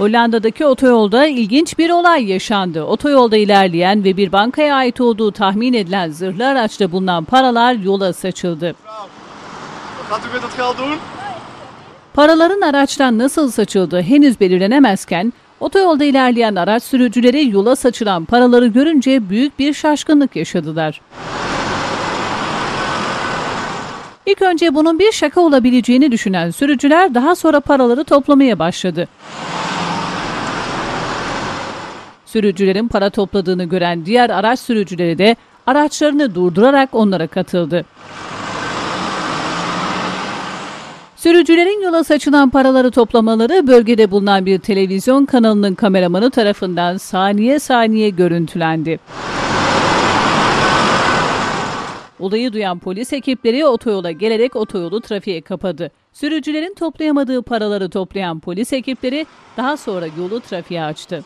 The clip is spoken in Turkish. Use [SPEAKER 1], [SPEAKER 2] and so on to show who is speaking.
[SPEAKER 1] Hollanda'daki otoyolda ilginç bir olay yaşandı. Otoyolda ilerleyen ve bir bankaya ait olduğu tahmin edilen zırhlı araçta bulunan paralar yola saçıldı. Paraların araçtan nasıl saçıldığı henüz belirlenemezken otoyolda ilerleyen araç sürücüleri yola saçılan paraları görünce büyük bir şaşkınlık yaşadılar. İlk önce bunun bir şaka olabileceğini düşünen sürücüler daha sonra paraları toplamaya başladı. Sürücülerin para topladığını gören diğer araç sürücüleri de araçlarını durdurarak onlara katıldı. Sürücülerin yola saçılan paraları toplamaları bölgede bulunan bir televizyon kanalının kameramanı tarafından saniye saniye görüntülendi. Olayı duyan polis ekipleri otoyola gelerek otoyolu trafiğe kapadı. Sürücülerin toplayamadığı paraları toplayan polis ekipleri daha sonra yolu trafiğe açtı.